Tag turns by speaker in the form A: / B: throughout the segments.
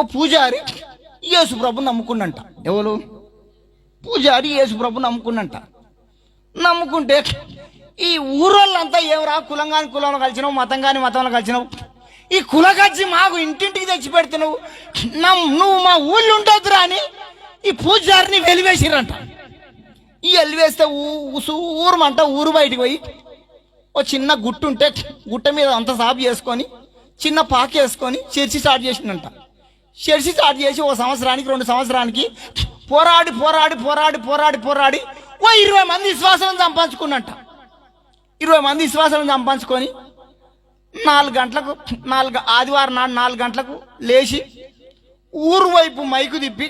A: ఓ పూజారి యేసు ప్రభు నమ్ముకున్నంట. ఎవరు? పూజారి యేసు ప్రభు నమ్ముకున్నంట. నమ్ముకుంటే ఈ ఊరోళ్ళంతా ఏమరా కులంగాని కులంలో కలిసినావు మతం కాని మతంలో కలిసినావు? ఈ కులగచ్చి మాకు ఇంటింటికి తెచ్చి పెడుతున్నావు? నమ్ నువ్వు మా ఊళ్ళో ఉండొద్దురా అని ఈ పూజారిని వెలివేసిరంట ఈ వెలివేస్తే ఊరమంట ఊరు బయటికి పోయి ఓ చిన్న గుట్టు ఉంటే గుట్ట మీద అంత సాపు చేసుకొని చిన్న పాక వేసుకొని చర్చి స్టార్ట్ చేసిందంట చర్చి స్టార్ట్ చేసి ఓ సంవత్సరానికి రెండు సంవత్సరానికి పోరాడి పోరాడి పోరాడి పోరాడి పోరాడి ఓ ఇరవై మంది విశ్వాసం సంపాదించుకున్నట్ట ఇరవై మంది విశ్వాసాలను సంపాదించుకొని నాలుగు గంటలకు నాలుగు ఆదివారం నాడు నాలుగు గంటలకు లేచి ఊరు వైపు మైకు తిప్పి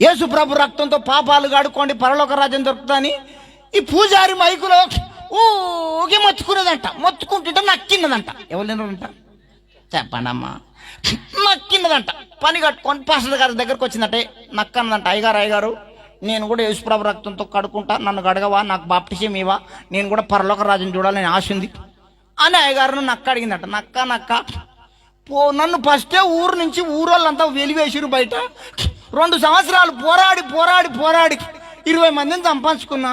A: యేసుప్రభు రక్తంతో పాపాలు గాడుకోండి పరలోక రాజ్యం దొరుకుతుందని ఈ పూజారి మైకులో ఊగి మొత్తుకునేదంట మొత్తుకుంటుంటే నక్కిన్నదంట ఎవరు లేనంట చెప్పండమ్మా. పని కట్టుకొని పాస్టర్ గారి దగ్గరకు వచ్చిందంటే నక్కన్నదంట అయ్యగారు అయ్యగారు నేను కూడా యేసుప్రభు రక్తంతో కడుకుంటా నన్ను గడగవా నాకు బాప్టిజం ఇవా నేను కూడా పరలోక రాజుని చూడాలని ఆశ ఉంది. అని అయ్యగారు నక్క అడిగిందట. నక్క నక్క పో నన్ను ఫస్టే ఊరు నుంచి ఊరోళ్ళంతా వెలివేసిరు బయట. రెండు సంవత్సరాలు పోరాడి పోరాడి పోరాడి ఇరవై మందిని సంపాదించుకున్నా.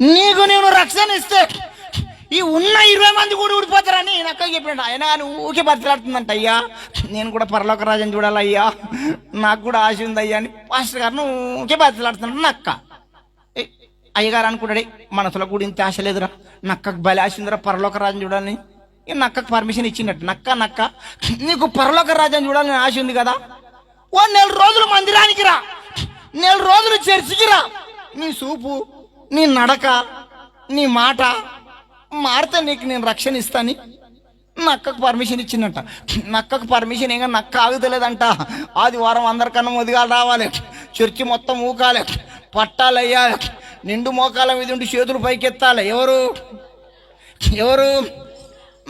A: నీకు నేను రక్షణ ఇస్తే ఈ ఉన్న ఇరవై మంది కూడా ఊడిపోతారని నక్క చెప్పాడు ఆయన కానీ ఊకే బతిలాడుతుందంట అయ్యా. నేను కూడా పరలోక రాజని చూడాలయ్యా నాకు కూడా ఆశ ఉంది అయ్యా అని పాస్టర్ గారిని ఊకే బతిలాడుతున్నాడు నక్క ఏ, అయ్యగారు అనుకున్నాడే మనసులో కూడా ఇంత ఆశ లేదురా. నక్కకు బలి ఆశ ఉందిరా పరలోక రాజు చూడాలని. ఈ నక్కకు పర్మిషన్ ఇచ్చినట్టు నక్క నక్క నీకు పరలోక రాజాన్ని చూడాలని ఆశ ఉంది కదా. ఓ నెల రోజులు మందిరానికి రా. నెల రోజులు చర్చికి రా. నీ చూపు నీ నడక నీ మాట మారితే నీకు నేను రక్షణ ఇస్తాని? నక్కకు పర్మిషన్ ఇచ్చిందంట నక్కకు పర్మిషన్ ఏం నక్క ఆగుతలేదంట. ఆదివారం అందరికన్నా ముదిగా రావాలి. చర్చి మొత్తం ఊకాలి. పట్టాలయ్యాలి నిండు మోకాల మీద ఉండి చేతులు పైకెత్తాలి. ఎవరు? ఎవరు?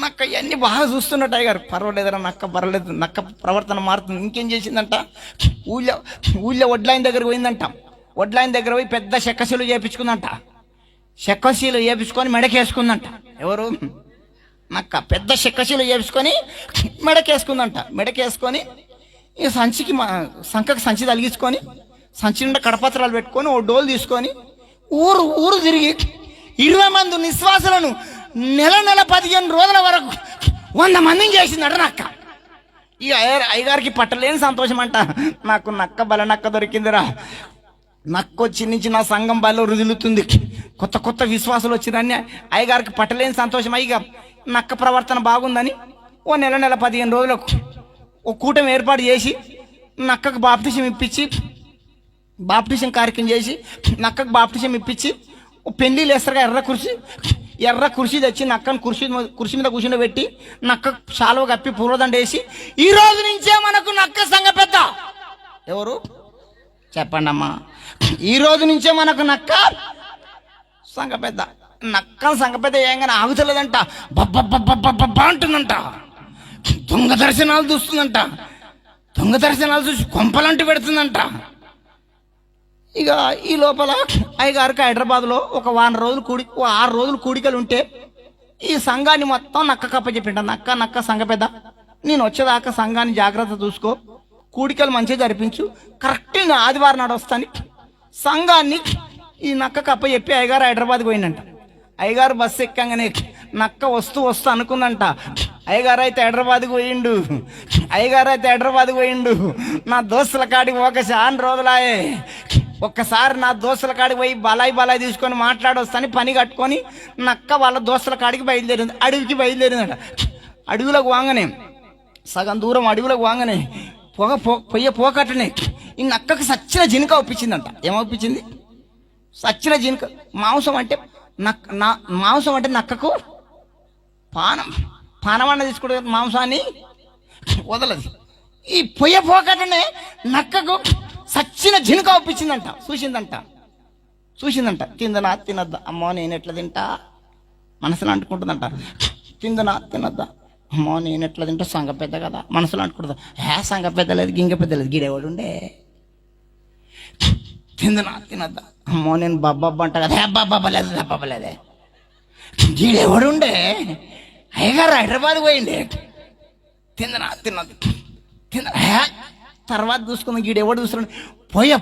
A: నక్క ఇవన్నీ బాగా చూస్తున్నట్టు అయ్యారు పర్వాలేదురా నక్క పర్వాలేదు. నక్క ప్రవర్తన మారుతుంది. ఇంకేం చేసిందంట? ఊళ్ళో ఊళ్ళో వడ్లాయిన దగ్గరికి పోయిందంట. వడ్లాయిన దగ్గర పోయి పెద్ద చెక్కశీలు చేపించుకుందంట. శక్కశీలు చేపించుకొని మెడకేసుకుందంట. ఎవరు? నక్క. పెద్ద శక్కశీలు చేపించుకొని మెడకేసుకుందంట. మెడకేసుకొని ఈ సంచికి మా సంఖకు సంచి తలిగించుకొని సంచి నిండా కడపత్రాలు పెట్టుకొని ఓ డోలు తీసుకొని ఊరు ఊరు తిరిగి ఇరవై మంది నిశ్వాసాలను నెల నెల పదిహేను రోజుల వరకు వంద మందిని చేసిందట నక్క. ఇక అయ్యగారికి పట్టలేని సంతోషం అంట నాకు నక్క బల నక్క దొరికిందిరా. నక్కొచ్చి నుంచి నా సంఘం బలో రుజులుతుంది కొత్త కొత్త విశ్వాసాలు వచ్చిందని అయ్యగారికి పట్టలేని సంతోషం. అయ్యగా నక్క ప్రవర్తన బాగుందని ఓ నెల నెల పదిహేను రోజులకు ఓ కూటమి ఏర్పాటు చేసి నక్కకు బాప్టిజం ఇప్పించి బాప్టిజం కార్యక్రమం చేసి నక్కకు బాప్టిజం ఇప్పించి ఓ పెళ్ళిళ్ళు వేస్తారుగా ఎర్ర కుర్చీ ఎర్ర కుర్చీ తెచ్చి నక్కను కుర్చీ కుర్చీ మీద కూర్చుని పెట్టి నక్క శాలువ కప్పి పూర్వదండ వేసి ఈ రోజు నుంచే మనకు నక్క సంఘ పెద్ద. ఎవరు? చెప్పండి అమ్మా ఈ రోజు నుంచే మనకు నక్క సంఘ పెద్ద నక్క సంఘ పెద్ద ఏంగానే ఆగుతలేదంట. బబ్బబ్బబ్బబ్బబ్బ అంటుందంట. దొంగ దర్శనాలు చూస్తుందంట. దొంగ దర్శనాలు చూసి కొంపలంటి పెడుతుందంట. ఇక ఈ లోపల అయ్యగారికి హైదరాబాద్లో ఒక వారం రోజులు కూడి ఆరు రోజులు కూడికలు ఉంటే ఈ సంఘాన్ని మొత్తం నక్క కప్ప చెప్పింట. నక్క నక్క సంఘ పెద్ద నేను వచ్చేదాకా సంఘాన్ని జాగ్రత్త చూసుకో. కూడికలు మంచిగా జరిపించు. కరెక్ట్ ఇంకా ఆదివారం నాడు వస్తాను. సంఘాన్ని ఈ నక్క కప్ప చెప్పి అయ్యగారు హైదరాబాద్కి పోయిందంట. అయ్యగారు బస్సు ఎక్కంగానే నక్క వస్తూ వస్తూ అనుకుందంట. అయ్యగారు అయితే హైదరాబాద్కి పోయిండు. అయ్యగారు అయితే హైదరాబాద్కి పోయిండు. నా దోస్తుల కాడికి ఒక చాలా రోజులాయే. ఒక్కసారి నా దోస్తుల కాడికి పోయి బలాయి బలాయి తీసుకొని మాట్లాడొస్తాని పని కట్టుకొని నక్క వాళ్ళ దోస్తుల కాడికి బయలుదేరింది. అడవికి బయలుదేరిందట. అడవిలోకి వాంగనే సగం దూరం అడవిలోకి వాంగనే పొగ పో పొయ్య పోకట్టనే ఈ నక్కకు సచ్చిన జినుక ఒప్పించిందంట. ఏమొప్పించింది? సచ్చిన జీనుక మాంసం అంటే నక్క నా మాంసం అంటే నక్కకు పానం. పానం అన్న తీసుకుంటే మాంసాన్ని వదలదు. ఈ పొయ్య పోకటనే నక్కకు సచ్చిన జినుక ఒప్పించిందంట. చూసిందంట. చూసిందంట. తిందనా తినద్దా? అమ్మో నేను ఎట్లా తింటా? మనసులో అంటుకుంటుందంట. తిందనా తినద్దా? అమ్మో నేను ఎట్లా తింటా? సంగ పెద్ద కదా. మనసులో అంటుకుంటుందా? హే సంగ పెద్ద లేదు గింగ పెద్ద లేదు. గిడేవాడు ఉండే. తిందనా తినద్దా అమ్మో నేను బబ్బబ్బ అంట కదా హే బబ్బబ్బ లేదు బబ్బ అయ్యగారు హైదరాబాద్ పోయిండే తిందనా తిన్నది తింద తర్వాత చూసుకుందాం గీడు ఎవడు చూస్తున్నాడు పోయ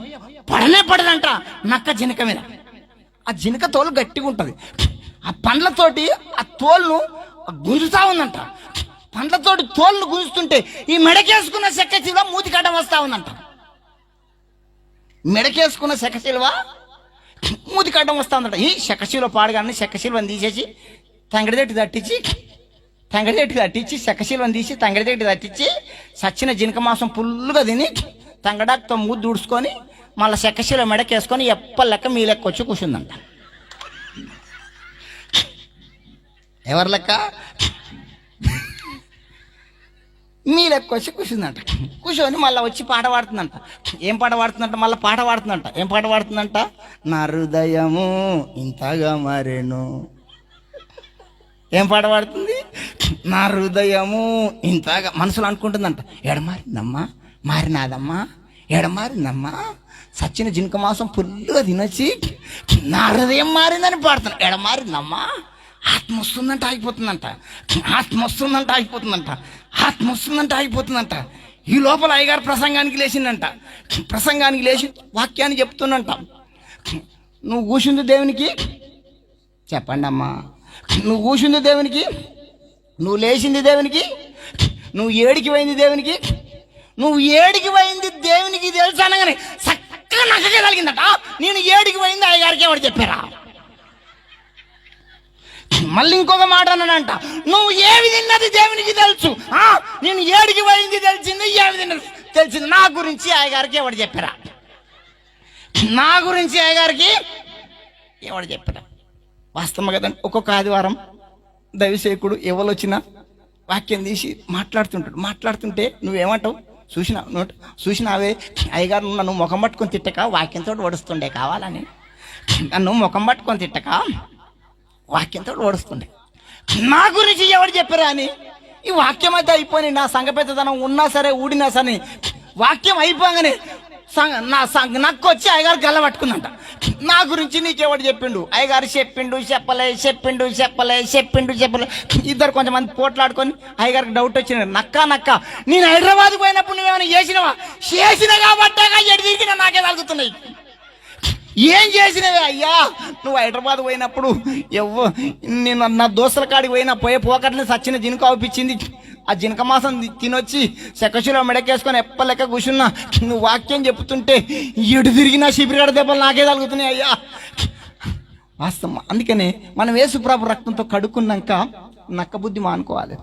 A: పడనే పడదంట నక్క జినక మీద ఆ జినక తోలు గట్టిగా ఉంటుంది ఆ పండ్లతోటి ఆ తోలును గుంజుతా ఉందంట పండ్లతోటి తోలును గుంజుతుంటే ఈ మెడకేసుకున్న చెక్క చిలువ మూతి కట్టం వస్తా ఉందంట మెడకేసుకున్న చెక్క మూతికడ్డం మూతి కట్టం ఈ శకశిల్వ పాడగానే శకశిల్వని తీసేసి తంగడిదెట్టి తట్టించి తంగడిదెట్టి తట్టించి శకశిల్వని తీసి తంగడిదెట్టి తట్టించి సచ్చిన జినక మాంసం పుల్లుగా తిని తంగడాకుతో మూతి దూడుచుకొని మళ్ళీ శకశిల మెడకేసుకొని ఎప్ప లెక్క మీ లెక్క వచ్చి కూర్చుందంట. ఎవరి లెక్క? మీ వచ్చి కూర్చుందంట. కూర్చొని మళ్ళీ వచ్చి పాట పాడుతుందంట. ఏం పాట పాడుతుందంట? మళ్ళీ పాట పాడుతుందంట. ఏం పాట పాడుతుందంట? నా హృదయము ఇంతగా మారేను. ఏం పాట పాడుతుంది? నా హృదయము ఇంతగా మనసులో అనుకుంటుందంట. ఎడమారిందమ్మా మారినాదమ్మా? ఎడమారిందమ్మా సచ్చిన జింక మాంసం ఫుల్గా తినొచ్చి నా హృదయం మారిందని పాడుతున్నాను ఎడమారిందమ్మా ఆత్మ వస్తుందంట ఆగిపోతుందంట. ఆత్మ వస్తుందంట ఆగిపోతుందంట. ఆత్మ వస్తుందంట ఆగిపోతుందంట. ఈ లోపల అయ్యగారు ప్రసంగానికి లేచిందంట. ప్రసంగానికి లేచి వాక్యాన్ని చెప్తున్నంట నువ్వు కూర్చుంది దేవునికి? చెప్పండి అమ్మా. నువ్వు కూర్చుంది దేవునికి? నువ్వు లేచింది దేవునికి? నువ్వు ఏడికి పోయింది దేవునికి? నువ్వు ఏడికి పోయింది దేవునికి తెలుసు అనగానే చక్కగా నక్కగా నేను ఏడికి పోయింది అయ్యగారికి ఎవరు చెప్పారా? మళ్ళీ ఇంకొక మాట అన్నానంట నువ్వు ఏమి తిన్నది దేవునికి తెలుసు. నేను ఏడికి పోయింది తెలిసింది ఏమి తిన్నది తెలిసింది. నా గురించి అయ్యగారికి ఎవడు చెప్పారా? నా గురించి అయ్యగారికి ఎవడు చెప్పారా? వాస్తవం కదండి ఒక్కొక్క ఆదివారం దైవసేకుడు ఎవరు వచ్చినా వాక్యం తీసి మాట్లాడుతుంటాడు. మాట్లాడుతుంటే నువ్వేమంటావు? చూసిన నోట్ చూసినావే అయ్యగారు నన్ను ముఖం పట్టుకొని తిట్టక వాక్యంతో వడుస్తుండే కావాలని. నన్ను ముఖం పట్టుకొని తిట్టక వాక్యంతో ఓడుస్తుండే నా గురించి ఎవరు చెప్పారా అని? ఈ వాక్యం అయితే అయిపోయి నా సంఘ పెద్దతనం ఉన్నా సరే ఊడినా సరే వాక్యం అయిపోగానే నా సంఘ నక్కు వచ్చి అయ్యగారు గల్ల పట్టుకుందంట. నా గురించి నీకెవడు చెప్పిండు? అయ్యగారు చెప్పిండు చెప్పలే చెప్పిండు చెప్పలే చెప్పిండు చెప్పలే. ఇద్దరు కొంతమంది పోట్లాడుకొని అయ్యగారికి డౌట్ వచ్చింది. నక్క నక్క నేను హైదరాబాద్ పోయినప్పుడు నువ్వేమైనా చేసినవా? చేసిన కాబట్టాగా ఎడి నాకే తగ్గుతున్నాయి ఏం చేసినవే అయ్యా? నువ్వు హైదరాబాద్ పోయినప్పుడు ఎవ్వ నేను నా దోస్తుల కాడికి పోయినా పోయే పోకట్లే సచ్చిన జినుక అవుపించింది ఆ జినక మాసం తినొచ్చి శకశులో మెడకేసుకొని ఎప్పలెక్క కూర్చున్నా నువ్వు వాక్యం చెప్తుంటే ఎడు తిరిగినా శిబిరాడ దెబ్బలు నాకే తగులుతున్నాయి అయ్యా. వాస్తవం. అందుకనే మనం ఏసుప్రాభు రక్తంతో కడుక్కున్నాక నక్క బుద్ధి మానుకోవాలి.